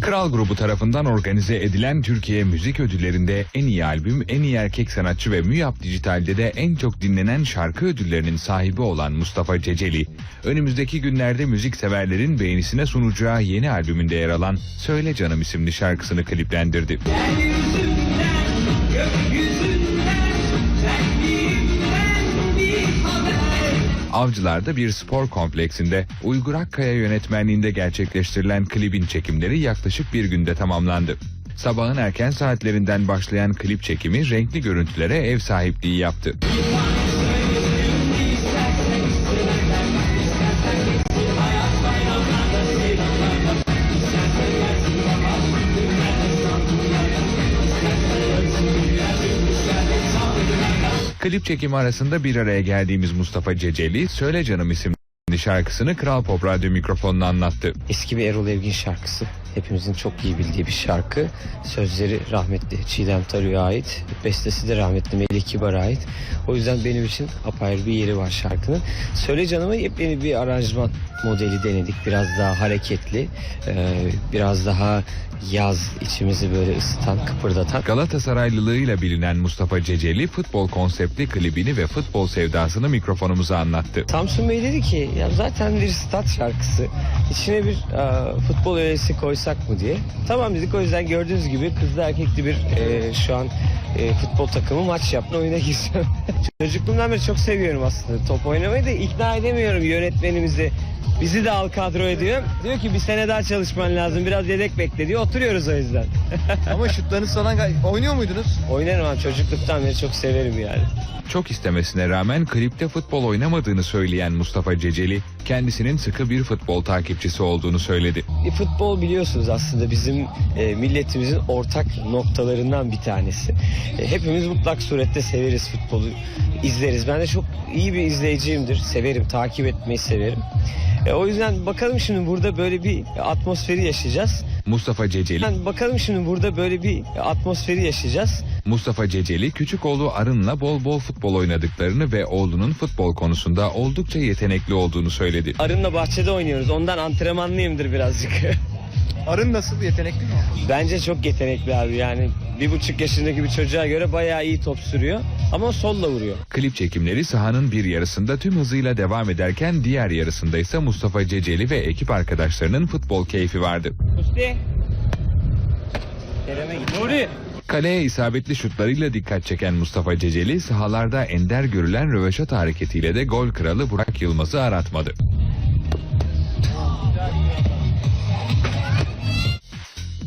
Kral grubu tarafından organize edilen Türkiye Müzik Ödülleri'nde en iyi albüm, en iyi erkek sanatçı ve MÜYAP Dijital'de de en çok dinlenen şarkı ödüllerinin sahibi olan Mustafa Ceceli, önümüzdeki günlerde müzik severlerin beğenisine sunacağı yeni albümünde yer alan Söyle Canım isimli şarkısını kliplendirdi. Avcılar'da bir spor kompleksinde Uygur Akkaya yönetmenliğinde gerçekleştirilen klibin çekimleri yaklaşık bir günde tamamlandı. Sabahın erken saatlerinden başlayan klip çekimi renkli görüntülere ev sahipliği yaptı. Klip çekimi arasında bir araya geldiğimiz Mustafa Ceceli, Söyle Canım isimli şarkısını Kral Pop Radyo mikrofonuna anlattı. Eski bir Erol Evgin şarkısı. Hepimizin çok iyi bildiği bir şarkı. Sözleri rahmetli Çiğdem Tarık'a ait. Bestesi de rahmetli Melih Kibar'a ait. O yüzden benim için apayrı bir yeri var şarkının. Söyle Canım'a yepyeni bir aranjman modeli denedik. Biraz daha hareketli. e, biraz daha yaz içimizi böyle ısıtan, kıpırdatan. Galatasaraylılığıyla bilinen Mustafa Ceceli futbol konseptli klibini ve futbol sevdasını mikrofonumuza anlattı. Samsun Bey dedi ki ya zaten bir stat şarkısı. İçine bir e, futbol öğesi koysak mı diye. Tamam dedik o yüzden gördüğünüz gibi kızlı erkekli bir e, şu an e, futbol takımı maç yaptı oyuna gireceğim. Çocukluğumdan beri çok seviyorum aslında top oynamayı da ikna edemiyorum yönetmenimizi. Bizi de al kadroya diyor. Diyor ki bir sene daha çalışman lazım biraz yedek bekle diyor. Oturuyoruz o yüzden. Ama şutlarınız falan gay- oynuyor muydunuz? Oynarım abi çocukluktan beri çok severim yani. Çok istemesine rağmen klipte futbol oynamadığını söyleyen Mustafa Ceceli, kendisinin sıkı bir futbol takipçisi olduğunu söyledi. E, Futbol biliyorsunuz aslında bizim e, milletimizin ortak noktalarından bir tanesi. E, hepimiz mutlak surette severiz futbolu, izleriz. Ben de çok iyi bir izleyiciyimdir. Severim, takip etmeyi severim. E, o yüzden bakalım şimdi burada böyle bir atmosferi yaşayacağız. Mustafa Ceceli, Yani bakalım şimdi burada böyle bir atmosferi yaşayacağız. Mustafa Ceceli küçük oğlu Arın'la bol bol futbol oynadıklarını ve oğlunun futbol konusunda oldukça yetenekli olduğunu söyledi. Arın'la bahçede oynuyoruz. Ondan antrenmanlıyımdır birazcık. Arın nasıl yetenekli mi? Bence çok yetenekli abi yani bir buçuk yaşındaki bir çocuğa göre bayağı iyi top sürüyor ama solla vuruyor. Klip çekimleri sahanın bir yarısında tüm hızıyla devam ederken diğer yarısında ise Mustafa Ceceli ve ekip arkadaşlarının futbol keyfi vardı. Musti. Kerem'e. Nuri. Kaleye isabetli şutlarıyla dikkat çeken Mustafa Ceceli sahalarda ender görülen röveşat hareketiyle de gol kralı Burak Yılmaz'ı aratmadı.